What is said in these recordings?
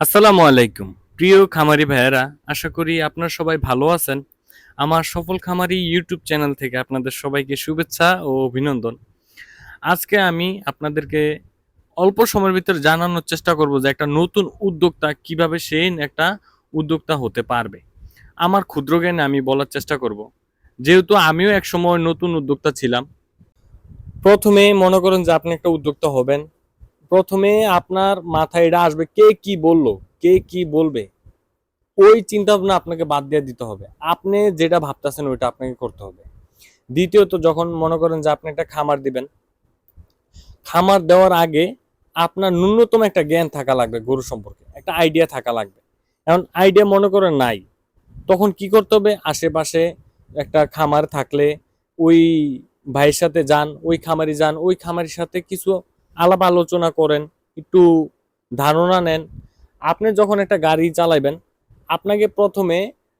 আসসালামু আলাইকুম। প্রিয় খামারি ভাইয়েরা, আশা করি আপনারা সবাই ভালো আছেন। আমার সফল খামারি ইউটিউব চ্যানেল থেকে আপনাদের সবাইকে শুভেচ্ছা ও অভিনন্দন। আজকে আমি আপনাদেরকে অল্প সময়ের ভিতরে জানানোর চেষ্টা করব যে একটা নতুন উদ্যোক্তা কীভাবে সে একটা উদ্যোক্তা হতে পারবে। আমার ক্ষুদ্র জ্ঞানে আমি বলার চেষ্টা করব। যেহেতু আমিও এক সময় নতুন উদ্যোক্তা ছিলাম, প্রথমে মনে করেন যে আপনি একটা উদ্যোক্তা হবেন। প্রথমে আপনার মাথায় এটা আসবে, কে কি বলল, কে কি বলবে, ওই চিন্তা ভাবনা আপনাকে বাদ দিয়ে দিতে হবে। আপনি যেটা ভাবতেছেন ওইটা আপনাকে করতে হবে। দ্বিতীয়ত, যখন মনে করেন যে আপনি একটা খামার দিবেন, খামার দেওয়ার আগে আপনার ন্যূনতম একটা জ্ঞান থাকা লাগবে, গরু সম্পর্কে, একটা আইডিয়া থাকা লাগবে। এখন আইডিয়া মনে করেন নাই, তখন কি করতে হবে? আশেপাশে একটা খামার থাকলে ওই ভাইয়ের সাথে যান, ওই খামারি যান, ওই খামারির সাথে কিছু আলাপ আলোচনা করেন, একটু ধারণা নেন। আপনি যখন একটা গাড়ি চালাইবেন আপনাকে প্রথমে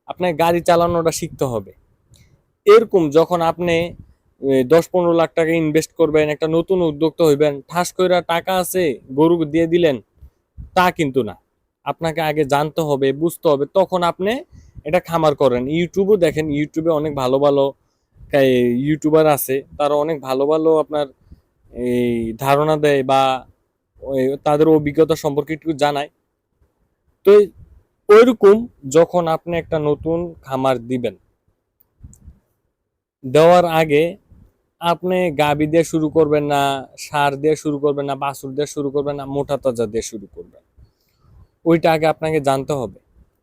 আপনার গাড়ি চালানোটা শিখতে হবে। এরকম যখন আপনি দশ পনেরো লাখ টাকা ইনভেস্ট করবেন, একটা নতুন উদ্যোক্তা হইবেন, ঠাস করে টাকা আছে, গরু দিয়ে দিলেন, তা কিন্তু না। আপনাকে আগে জানতে হবে, বুঝতে হবে। তখন আপনি এটা খামার করেন। ইউটিউবও দেখেন, ইউটিউবে অনেক ভালো ভালো ইউটিউবার আছে, তারা অনেক ভালো ভালো আপনার এই ধারণা দেয় বা তাদের অভিজ্ঞতা সম্পর্কে একটু জানায়। তো ওইরকম যখন আপনি একটা নতুন খামার দিবেন, দেওয়ার আগে আপনি গাবি দিয়ে শুরু করবেন না, সার দিয়ে শুরু করবেন না, বাছুর দিয়ে শুরু করবেন না, মোটা তাজা দিয়ে শুরু করবেন। ওইটা আগে আপনাকে জানতে হবে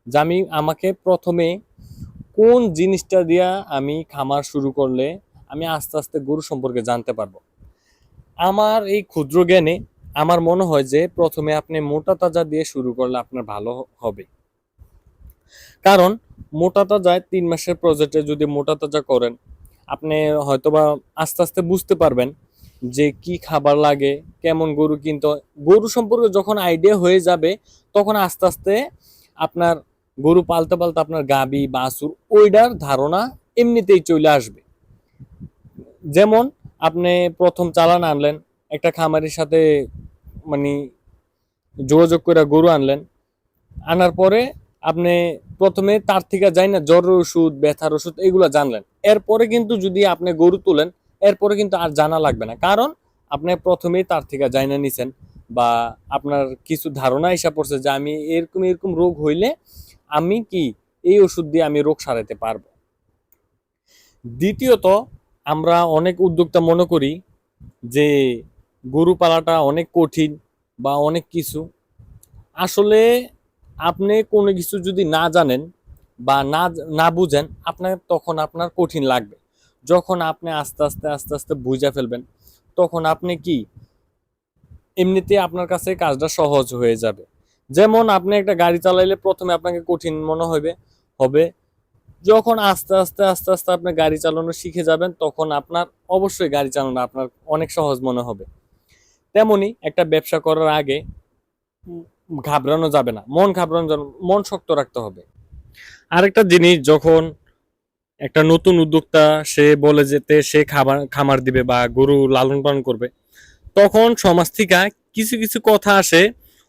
যে আমি, আমাকে প্রথমে কোন জিনিসটা দিয়া আমি খামার শুরু করলে আমি আস্তে আস্তে গরু সম্পর্কে জানতে পারব। আমার এই ক্ষুদ্র জ্ঞানে আমার মনে হয় যে প্রথমে আপনি মোটা তাজা দিয়ে শুরু করলে আপনার ভালো হবে। কারণ মোটা তাজায় তিন মাসের প্রজেক্টে যদি মোটা তাজা করেন, আপনি হয়তোবা আস্তে আস্তে বুঝতে পারবেন যে কি খাবার লাগে, কেমন গরু কিনতে গরু সম্পর্কে যখন আইডিয়া হয়ে যাবে, তখন আস্তে আস্তে আপনার গরু পালতে পালতে আপনার গাবি, বাছুর ওইটার ধারণা এমনিতেই চলে আসবে। যেমন আপনি প্রথম চালান আনলেন, একটা খামারের সাথে মানে যোগাযোগ করে গরু আনলেন। আনার পরে আপনি প্রথমে তার থেকে যাই না, জ্বরের ওষুধ, ব্যথার ওষুধ এগুলো জানলেন। এরপরে কিন্তু যদি আপনি গরু তোলেন, এরপরে কিন্তু আর জানা লাগবে না। কারণ আপনি প্রথমেই তার থেকে যাই না নিছেন বা আপনার কিছু ধারণা এসে পড়ছে যে আমি এরকম এরকম রোগ হইলে আমি কি এই ওষুধ দিয়ে আমি রোগ সারাতে পারব। দ্বিতীয়ত আমরা অনেক উদ্যোক্তা মনে করি যে গরু পালাটা অনেক কঠিন বা অনেক কিছু। আসলে আপনি কোনো কিছু যদি না জানেন বা না না বুঝেন, আপনার তখন আপনার কঠিন লাগবে। যখন আপনি আস্তে আস্তে আস্তে আস্তে বুঝে ফেলবেন, তখন আপনি কি? এমনিতে আপনার কাছে কাজটা সহজ হয়ে যাবে। যেমন আপনি একটা গাড়ি চালাইলে প্রথমে আপনাকে কঠিন মনে হবে হবে যখন আস্তে আস্তে আস্তে আস্তে আপনি গাড়ি চালানো শিখে যাবেন, তখন আপনার অবশ্যই গাড়ি চালানো আপনার অনেক সহজ মনে হবে। তেমনি একটা ব্যবসা করার আগে ঘাবড়ানো যাবে না, মন ঘাবড়ানো যাবে মন শক্ত রাখতে হবে। আরেকটা জিনিস, যখন একটা নতুন উদ্যোক্তা, সে বলে যেতে সে খাবার, খামার দিবে বা গরু লালন পালন করবে, তখন সমাজ থেকে কিছু কিছু কথা আসে,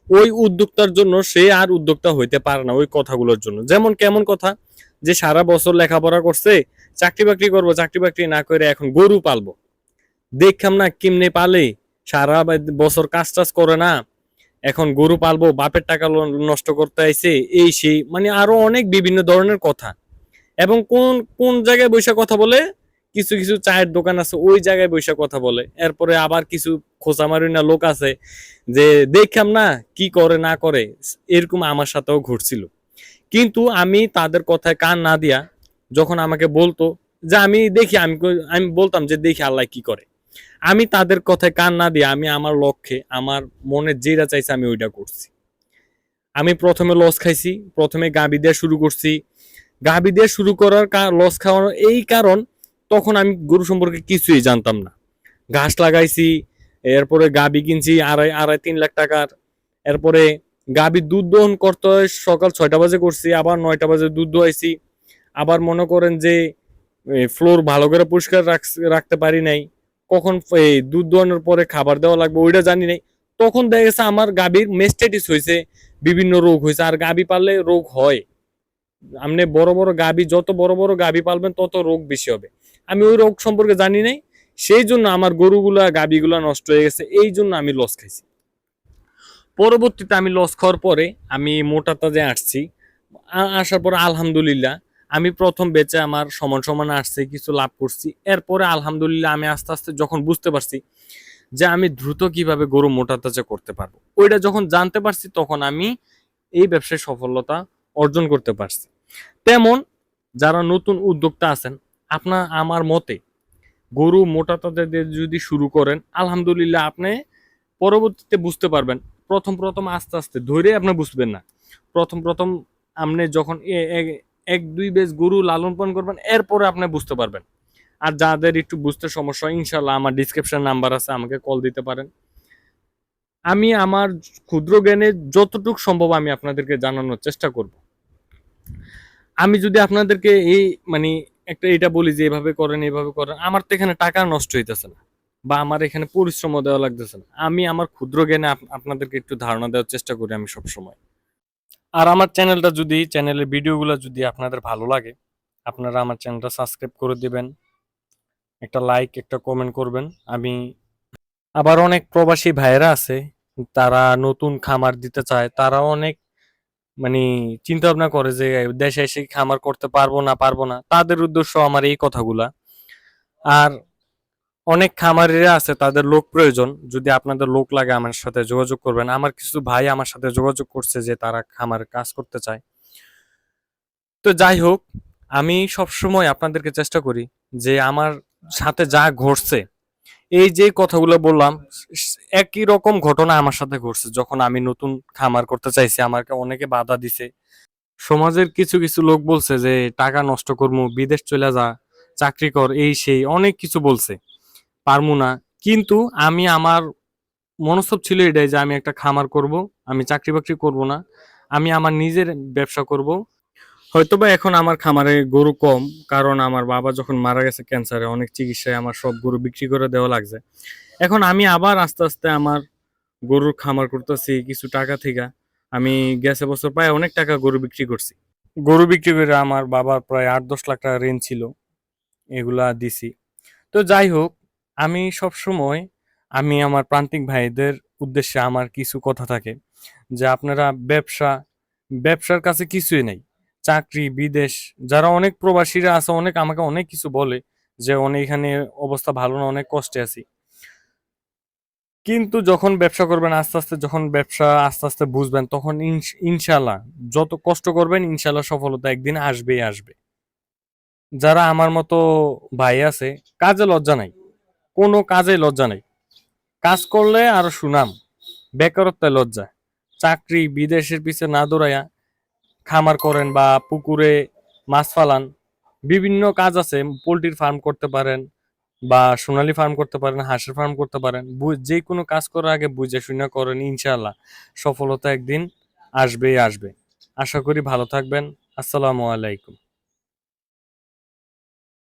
ওই উদ্যোক্তার জন্য সে আর উদ্যোক্তা হইতে পারে না ওই কথাগুলোর জন্য। যেমন কেমন কথা? যে সারা বছর লেখাপড়া করছে, চাকরি বাকরি করব, চাকরি বাকরি না করে এখন গরু পালবো। দেখলাম না কেমনে পালে, সারা বছর কাজ টাজ করে না, এখন গরু পালবো, বাপের টাকা নষ্ট করতে আইছে, এই সেই মানে আরও অনেক বিভিন্ন ধরনের কথা। এবং কোন কোন জায়গায় বৈশা কথা বলে? কিছু কিছু চায়ের দোকান আছে, ওই জায়গায় বৈশা কথা বলে। এরপরে আবার কিছু খোঁচামারি না লোক আছে, যে দেখলাম না কি করে, না করে, এরকম আমার সাথেও ঘটছিল কিন্তু আমি তাদের কথায় কান না দিয়া যখন আমাকে বলতো যে আমি দেখি, আমি আমি বলতাম যে দেখি আল্লাহ কি করে। আমি তাদের কথায় কান না দিয়ে আমি আমার লক্ষ্যে, আমার মনে যেটা চাইছে আমি ওইটা করছি। আমি প্রথমে লস খাইছি, প্রথমে গাবি দিয়ে শুরু করছি। গাবি দিয়ে শুরু করার লস খাওয়ানোর এই কারণ তখন আমি গরু সম্পর্কে কিছুই জানতাম না। ঘাস লাগাইছি, এরপরে গাবি কিনছি আড়াই আড়াই, তিন লাখ টাকার। এরপরে গাবি দুধ দহন করতে হয়, সকাল ছয়টা বাজে করছি, আবার নয়টা বাজে দুধ দোয়াইছি। আবার মনে করেন যে ফ্লোর ভালো করে পরিষ্কার রাখতে পারি নাই। কখন এই দুধ দোয়ানোর পরে খাবার দেওয়া লাগবে, ওইটা জানি নাই। তখন দেখা গেছে আমার গাভীর মেস্টাইটিস হয়েছে বিভিন্ন রোগ হয়েছে আর গাভী পাললে রোগ হয়। আপনি বড় বড় গাভী যত বড় বড় গাভী পালবেন, তত রোগ বেশি হবে। আমি ওই রোগ সম্পর্কে জানি নাই, সেই জন্য আমার গরুগুলা গাভীগুলা নষ্ট হয়ে গেছে, এই জন্য আমি লস খাইছি। পরবর্তীতে আমি লস খাওয়ার পরে আমি মোটা তাজে আসছি। আসার পর আলহামদুলিল্লাহ, আমি প্রথম বেচে আমার সমান সমান আসছে, কিছু লাভ করছি। এরপরে আলহামদুলিল্লাহ আমি আস্তে আস্তে যখন বুঝতে পারছি যে আমি দ্রুত কীভাবে গরু মোটা তাজা করতে পারব, ওইটা যখন জানতে পারছি তখন আমি এই ব্যবসায় সফলতা অর্জন করতে পারছি। তেমন যারা নতুন উদ্যোক্তা আছেন আপনার আমার মতে গরু মোটা তাজা দিয়ে যদি শুরু করেন, আলহামদুলিল্লাহ আপনি পরবর্তীতে বুঝতে পারবেন প্রথম প্রথম আস্তে আস্তে ধরে আপনি বুঝবেন না। প্রথম প্রথম আপনি যখন এক, দুই বেজ গরু লালন পালন করবেন, এরপরে আপনি বুঝতে পারবেন। আর যাদের একটু বুঝতে সমস্যা ইনশাল্লাহ আমার ডিসক্রিপশন নাম্বার আছে, আমাকে কল দিতে পারেন। আমি আমার ক্ষুদ্র জ্ঞানে যতটুকু সম্ভব আমি আপনাদেরকে জানানোর চেষ্টা করব। আমি যদি আপনাদেরকে এই মানে একটা এটা বলি যে এভাবে করেন এভাবে করেন, আমার তো এখানে টাকা নষ্ট হইতেছে না। বা আমার এখানে পরিশ্রম দেওয়া লাগতেছে না। আমি আমার ক্ষুদ্র জ্ঞানে আপ- আপনাদেরকে একটু ধারণা দেওয়ার চেষ্টা করি আমি সব সময় আর আমার চ্যানেলটা যদি, চ্যানেলের ভিডিওগুলো যদি আপনাদের ভালো লাগে, আপনারা আমার চ্যানেলটা সাবস্ক্রাইব করে দিবেন, একটা লাইক, একটা কমেন্ট করবেন। আমি আবার অনেক প্রবাসী ভাইয়েরা আছে, তারা নতুন খামার দিতে চায়, তারা অনেক মানে চিন্তা ভাবনা করে যে দেশে এসে খামার করতে পারব না পারব না। তাদের উদ্দেশ্য আমার এই কথাগুলা। আর অনেক খামারিরা আছে, তাদের লোক প্রয়োজন। যদি আপনাদের লোক লাগে আমার সাথে যোগাযোগ করবেন। আমার কিছু ভাই আমার সাথে যোগাযোগ করছে যে তারা খামার কাজ করতে চায়। তো যাই হোক, আমি সব সময় আপনাদেরকে চেষ্টা করি যে আমার সাথে যা ঘটছে, এই যে কথাগুলো বললাম, একই রকম ঘটনা আমার সাথে ঘটছে। যখন আমি নতুন খামার করতে চাইছি, আমাকে অনেকে বাধা দিছে। সমাজের কিছু কিছু লোক বলছে যে, টাকা নষ্ট করব বিদেশ চলে যা, চাকরি কর, এই সেই, অনেক কিছু বলছে। পারমু না। কিন্তু আমি আমার মনস্তব ছিল এটাই যে আমি একটা খামার করব, আমি চাকরি বাকরি করব না, আমি আমার নিজের ব্যবসা করব। হয়তোবা এখন আমার খামারে গরু কম, কারণ আমার বাবা যখন মারা গেছে ক্যান্সারে, অনেক চিকিৎসায় আমার সব গরু বিক্রি করে দেওয়া লাগছে। এখন আমি আবার আস্তে আস্তে আমার গরুর খামার করতেছি কিছু টাকা থেকে। আমি গেছে বছর প্রায় অনেক টাকা গরু বিক্রি করছি। গরু বিক্রি করে আমার বাবার প্রায় আট দশ লাখ টাকা ঋণ ছিল, এগুলা দিছি। তো যাই হোক আমি সব সময় আমি আমার প্রান্তিক ভাইদের উদ্দেশ্যে আমার কিছু কথা থাকে, যে আপনারা ব্যবসা, ব্যবসার কাছে কিছুই নেই। চাকরি, বিদেশ, যারা অনেক প্রবাসীরা আছে, অনেক আমাকে অনেক কিছু বলে যে, অনেক এখানে অবস্থা ভালো না, অনেক কষ্টে আছি। কিন্তু যখন ব্যবসা করবেন, আস্তে আস্তে যখন ব্যবসা আস্তে আস্তে বুঝবেন, তখন ইনশ- ইনশাল্লাহ যত কষ্ট করবেন ইনশাল্লাহ সফলতা একদিন আসবেই আসবে। যারা আমার মতো ভাই আছে, কাজে লজ্জা নাই। কোনো কাজে লজ্জা নাই। কাজ করলে আরও সুনাম, বেকারত্বে লজ্জা। চাকরি বিদেশের পিছে না দৌড়াইয়া খামার করেন বা পুকুরে মাছ ফালান। বিভিন্ন কাজ আছে, পোলট্রির ফার্ম করতে পারেন বা সোনালী ফার্ম করতে পারেন, হাঁসের ফার্ম করতে পারেন। যে কোনো কাজ করার আগে বুঝে শুনে করেন, ইনশাআল্লাহ সফলতা একদিন আসবেই আসবে। আশা করি ভালো থাকবেন। আসসালামু আলাইকুম।